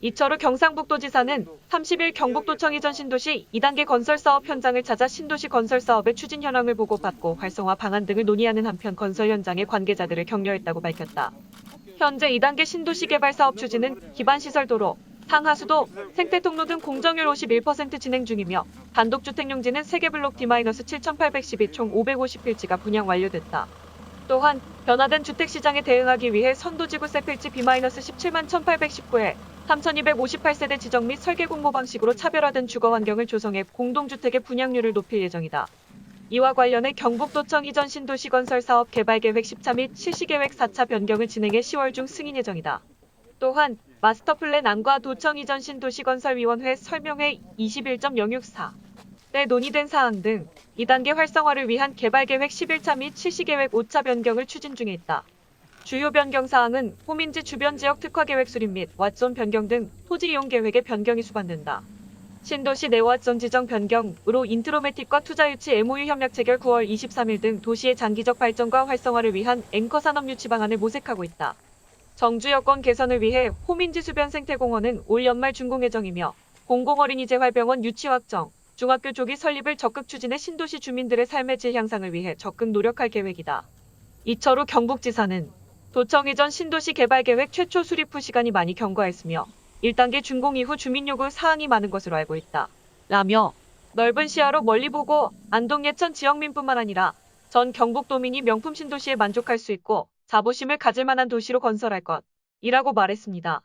이철우 경상북도지사는 30일 경북도청 이 전 신도시 2단계 건설 사업 현장을 찾아 신도시 건설 사업의 추진 현황을 보고받고 활성화 방안 등을 논의하는 한편 건설 현장의 관계자들을 격려했다고 밝혔다. 현재 2단계 신도시 개발 사업 추진은 기반시설 도로, 상하수도, 생태통로 등 공정률 51% 진행 중이며 단독주택용지는 세개블록 D-7812 총 550필지가 분양 완료됐다. 또한 변화된 주택시장에 대응하기 위해 선도지구 세 필지 B-17만 1819회 3258세대 지정 및 설계 공모 방식으로 차별화된 주거 환경을 조성해 공동주택의 분양률을 높일 예정이다. 이와 관련해 경북도청 이전 신도시 건설 사업 개발 계획 10차 및 실시 계획 4차 변경을 진행해 10월 중 승인 예정이다. 또한 마스터 플랜 안과 도청 이전 신도시 건설 위원회 설명회 21.064 때 논의된 사항 등 2단계 활성화를 위한 개발 계획 11차 및 실시 계획 5차 변경을 추진 중에 있다. 주요 변경 사항은 호민지 주변 지역 특화 계획 수립 및 왓존 변경 등 토지 이용 계획의 변경이 수반된다. 신도시 내왓존 지정 변경으로 인트로매틱과 투자 유치 MOU 협약 체결 9월 23일 등 도시의 장기적 발전과 활성화를 위한 앵커 산업 유치 방안을 모색하고 있다. 정주 여건 개선을 위해 호민지 수변 생태공원은 올 연말 준공 예정이며 공공어린이재활병원 유치 확정, 중학교 조기 설립을 적극 추진해 신도시 주민들의 삶의 질 향상을 위해 적극 노력할 계획이다. 이철우 경북지사는 도청 이전 신도시 개발 계획 최초 수립 후 시간이 많이 경과했으며 1단계 준공 이후 주민 요구 사항이 많은 것으로 알고 있다. 라며 넓은 시야로 멀리 보고 안동 예천 지역민뿐만 아니라 전 경북도민이 명품 신도시에 만족할 수 있고 자부심을 가질 만한 도시로 건설할 것 이라고 말했습니다.